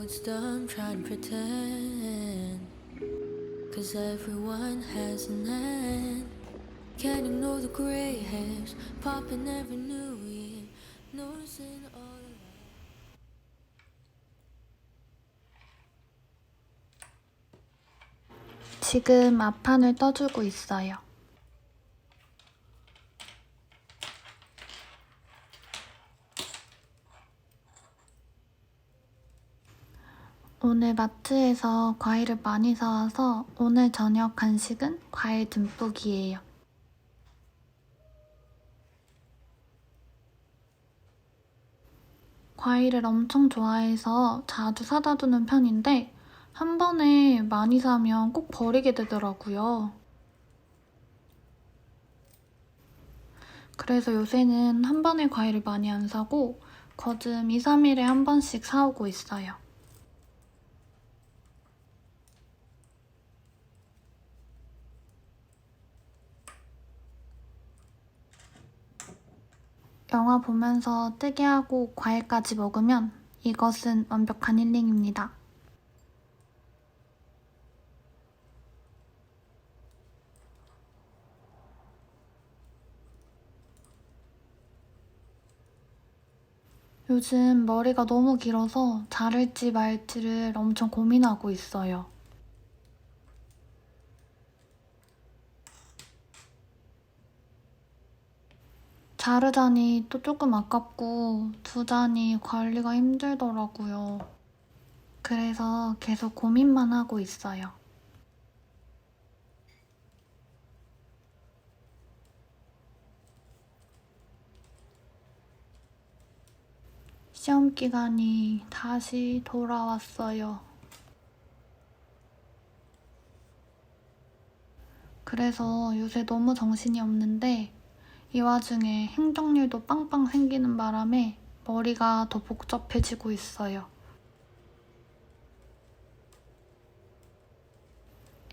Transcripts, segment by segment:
know it's dumb trying to pretend. Cause everyone has an end. Can't ignore the gray hairs popping every new year. Noticing all the 지금 앞판을 떠주고 있어요. 오늘 마트에서 과일을 많이 사와서 오늘 저녁 간식은 과일 듬뿍이에요. 과일을 엄청 좋아해서 자주 사다 두는 편인데 한 번에 많이 사면 꼭 버리게 되더라고요. 그래서 요새는 한 번에 과일을 많이 안 사고 거즘 2, 3일에 한 번씩 사오고 있어요. 영화 보면서 뜨게 하고 과일까지 먹으면 이것은 완벽한 힐링입니다. 요즘 머리가 너무 길어서 자를지 말지를 엄청 고민하고 있어요. 자르자니 또 조금 아깝고 두자니 관리가 힘들더라고요. 그래서 계속 고민만 하고 있어요. 시험 기간이 다시 돌아왔어요. 그래서 요새 너무 정신이 없는데 이 와중에 행정일도 빵빵 생기는 바람에 머리가 더 복잡해지고 있어요.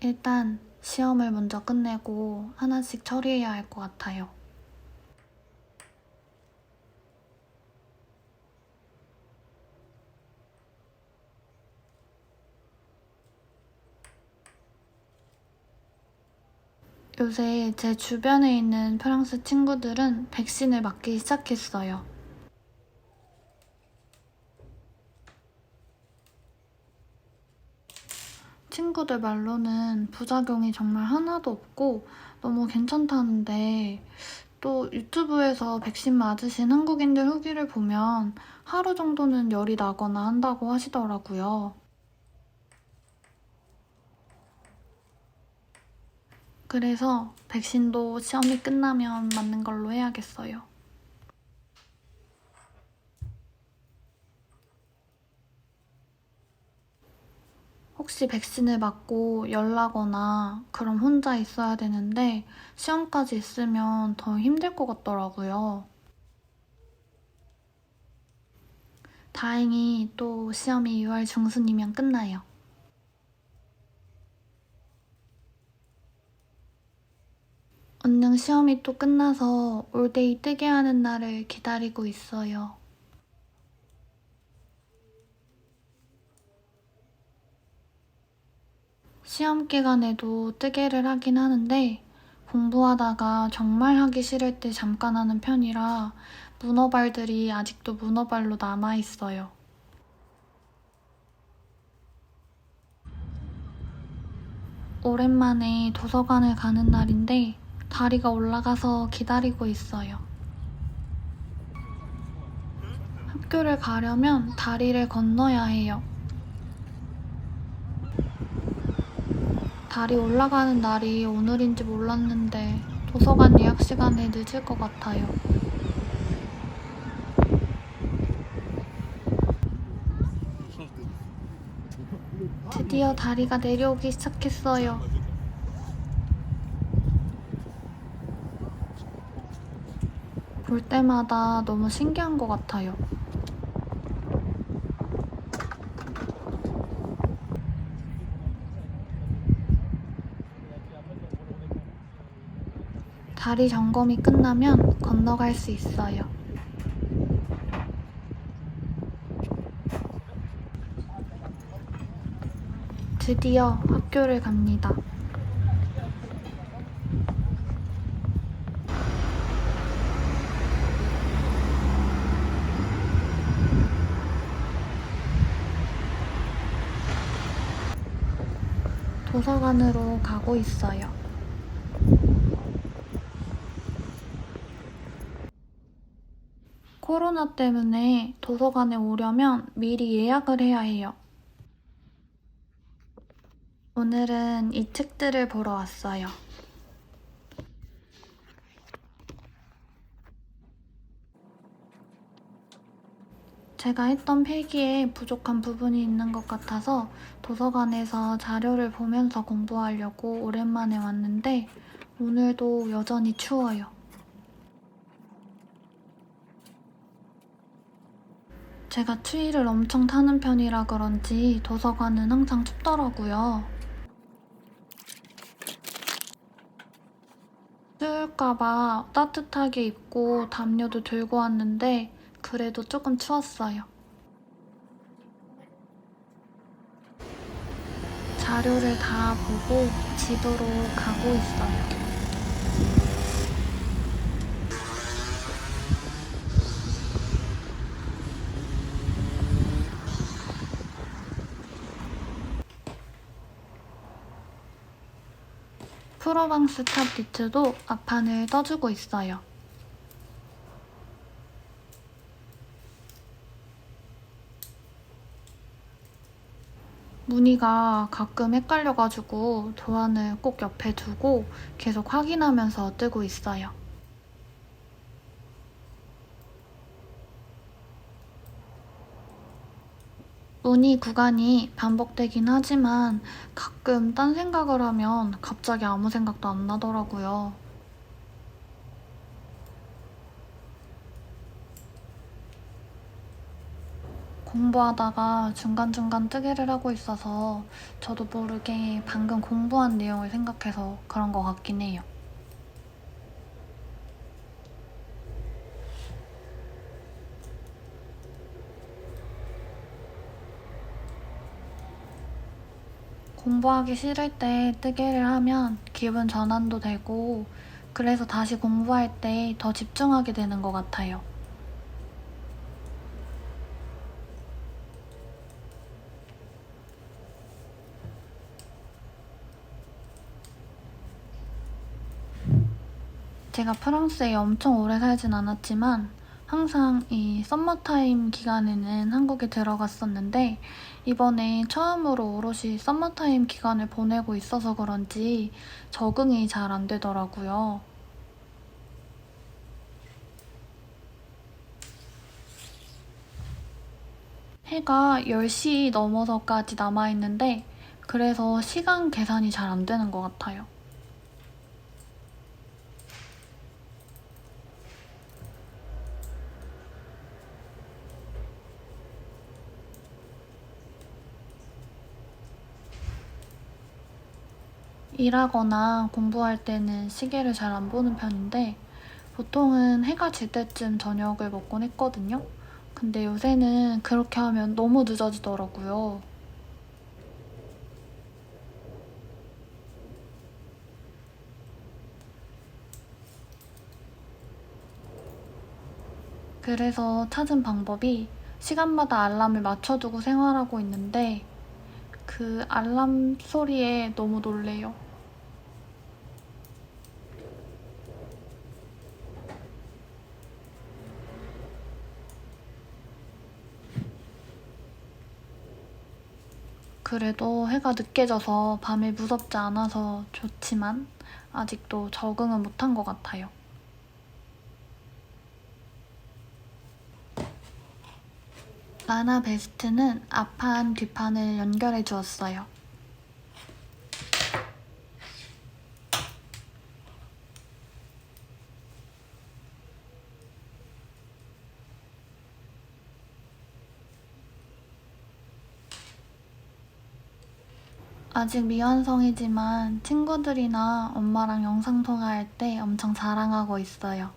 일단 시험을 먼저 끝내고 하나씩 처리해야 할 것 같아요. 요새 제 주변에 있는 프랑스 친구들은 백신을 맞기 시작했어요. 친구들 말로는 부작용이 정말 하나도 없고 너무 괜찮다는데 또 유튜브에서 백신 맞으신 한국인들 후기를 보면 하루 정도는 열이 나거나 한다고 하시더라고요. 그래서 백신도 시험이 끝나면 맞는 걸로 해야겠어요. 혹시 백신을 맞고 열 나거나 그럼 혼자 있어야 되는데 시험까지 있으면 더 힘들 것 같더라고요. 다행히 또 시험이 6월 중순이면 끝나요. 언능 시험이 또 끝나서 올데이 뜨게 하는 날을 기다리고 있어요. 시험 기간에도 뜨개를 하긴 하는데 공부하다가 정말 하기 싫을 때 잠깐 하는 편이라 문어발들이 아직도 문어발로 남아있어요. 오랜만에 도서관을 가는 날인데 다리가 올라가서 기다리고 있어요. 학교를 가려면 다리를 건너야 해요. 다리 올라가는 날이 오늘인지 몰랐는데 도서관 예약 시간에 늦을 것 같아요. 드디어 다리가 내려오기 시작했어요. 볼 때마다 너무 신기한 것 같아요. 다리 점검이 끝나면 건너갈 수 있어요. 드디어 학교를 갑니다. 도서관으로 가고 있어요. 코로나 때문에 도서관에 오려면 미리 예약을 해야 해요. 오늘은 이 책들을 보러 왔어요. 제가 했던 필기에 부족한 부분이 있는 것 같아서 도서관에서 자료를 보면서 공부하려고 오랜만에 왔는데 오늘도 여전히 추워요. 제가 추위를 엄청 타는 편이라 그런지 도서관은 항상 춥더라고요. 추울까봐 따뜻하게 입고 담요도 들고 왔는데 그래도 조금 추웠어요. 자료를 다 보고 집으로 가고 있어요. 프로방스 탑 니트도 앞판을 떠주고 있어요. 무늬가 가끔 헷갈려가지고 도안을 꼭 옆에 두고 계속 확인하면서 뜨고 있어요. 무늬 구간이 반복되긴 하지만 가끔 딴 생각을 하면 갑자기 아무 생각도 안 나더라고요. 공부하다가 중간중간 뜨개를 하고 있어서 저도 모르게 방금 공부한 내용을 생각해서 그런 것 같긴 해요. 공부하기 싫을 때 뜨개를 하면 기분 전환도 되고 그래서 다시 공부할 때 더 집중하게 되는 것 같아요. 제가 프랑스에 엄청 오래 살진 않았지만 항상 이 썸머타임 기간에는 한국에 들어갔었는데 이번에 처음으로 오롯이 썸머타임 기간을 보내고 있어서 그런지 적응이 잘 안 되더라고요. 해가 10시 넘어서까지 남아있는데 그래서 시간 계산이 잘 안 되는 것 같아요. 일하거나 공부할 때는 시계를 잘 안 보는 편인데 보통은 해가 질 때쯤 저녁을 먹곤 했거든요. 근데 요새는 그렇게 하면 너무 늦어지더라고요. 그래서 찾은 방법이 시간마다 알람을 맞춰두고 생활하고 있는데 그 알람 소리에 너무 놀래요. 그래도 해가 늦게 져서 밤에 무섭지 않아서 좋지만 아직도 적응은 못한 것 같아요. 라나 베스트는 앞판, 뒷판을 연결해 주었어요. 아직 미완성이지만 친구들이나 엄마랑 영상통화할 때 엄청 자랑하고 있어요.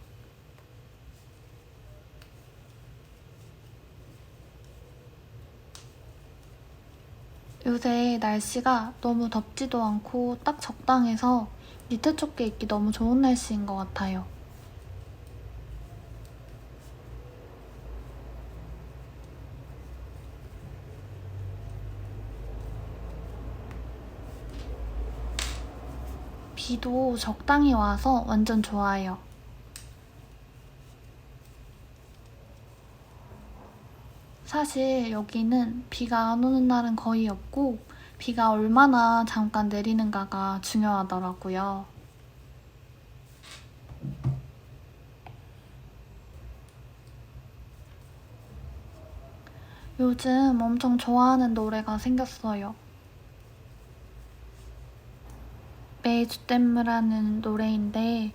요새 날씨가 너무 덥지도 않고 딱 적당해서 니트 조끼 입기 너무 좋은 날씨인 것 같아요. 비도 적당히 와서 완전 좋아요. 사실 여기는 비가 안 오는 날은 거의 없고 비가 얼마나 잠깐 내리는가가 중요하더라고요. 요즘 엄청 좋아하는 노래가 생겼어요. 메이주댐무라는 노래인데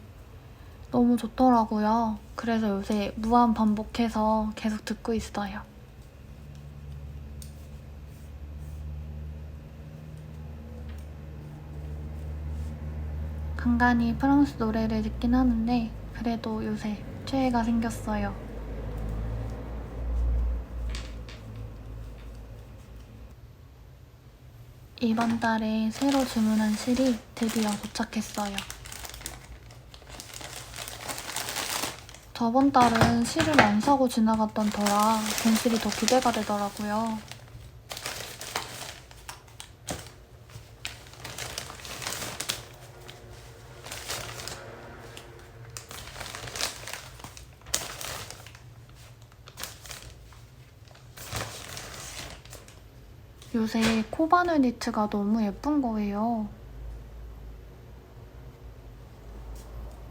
너무 좋더라고요. 그래서 요새 무한 반복해서 계속 듣고 있어요. 간간히 프랑스 노래를 듣긴 하는데 그래도 요새 최애가 생겼어요. 이번 달에 새로 주문한 실이 드디어 도착했어요. 저번 달은 실을 안 사고 지나갔던 터라 본실이 더 기대가 되더라고요. 요새 코바늘 니트가 너무 예쁜 거예요.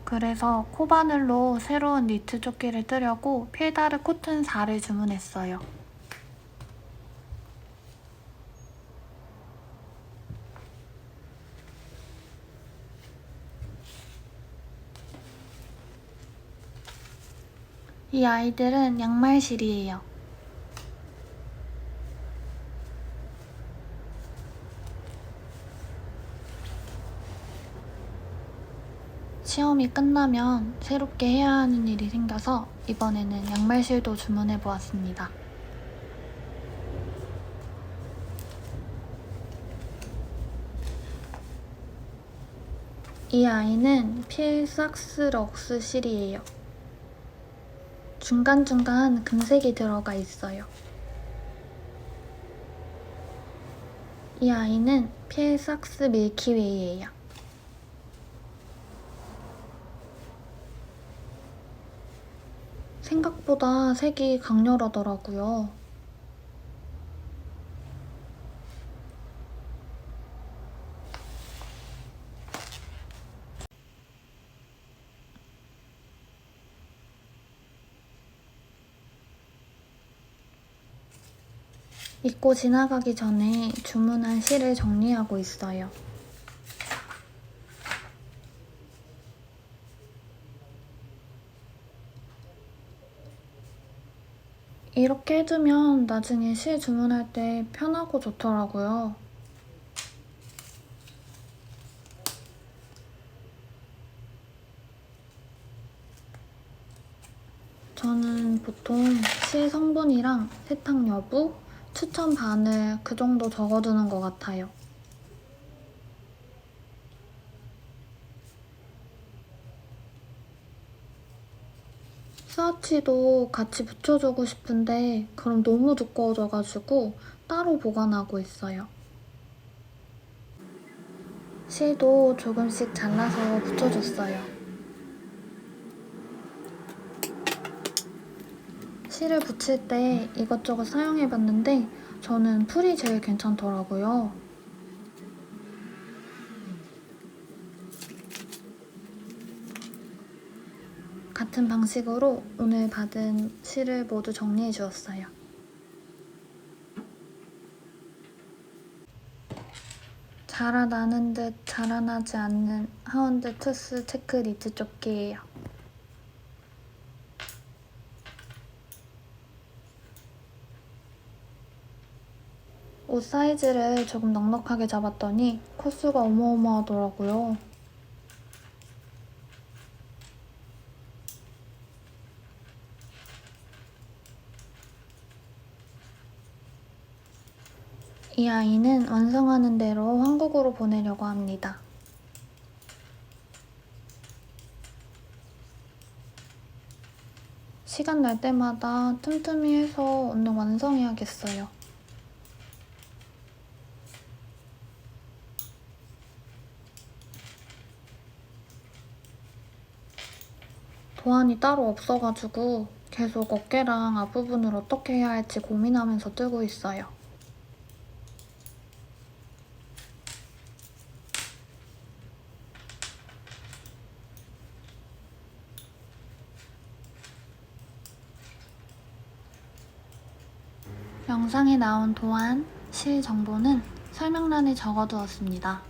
그래서 코바늘로 새로운 니트 조끼를 뜨려고 필다르 코튼 4를 주문했어요. 이 아이들은 양말실이에요. 시험이 끝나면 새롭게 해야 하는 일이 생겨서 이번에는 양말실도 주문해 보았습니다. 이 아이는 필삭스 럭스 실이에요. 중간중간 금색이 들어가 있어요. 이 아이는 필삭스 밀키웨이예요. 생각보다 색이 강렬하더라고요. 입고 지나가기 전에 주문한 실을 정리하고 있어요. 이렇게 해두면 나중에 실 주문할 때 편하고 좋더라고요. 저는 보통 실 성분이랑 세탁 여부, 추천 반을 그 정도 적어두는 것 같아요. 스와치도 같이 붙여주고 싶은데 그럼 너무 두꺼워져가지고 따로 보관하고 있어요. 실도 조금씩 잘라서 붙여줬어요. 실을 붙일 때 이것저것 사용해봤는데 저는 풀이 제일 괜찮더라고요. 같은 방식으로 오늘 받은 실을 모두 정리해 주었어요. 자라나는 듯 자라나지 않는 하운드 투스 체크 니트 조끼예요. 옷 사이즈를 조금 넉넉하게 잡았더니 코수가 어마어마하더라고요. 이 아이는 완성하는 대로 한국으로 보내려고 합니다. 시간 날 때마다 틈틈이 해서 얼른 완성해야겠어요. 도안이 따로 없어가지고 계속 어깨랑 앞부분을 어떻게 해야 할지 고민하면서 뜨고 있어요. 영상에 나온 도안, 실 정보는 설명란에 적어두었습니다.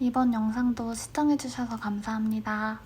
이번 영상도 시청해주셔서 감사합니다.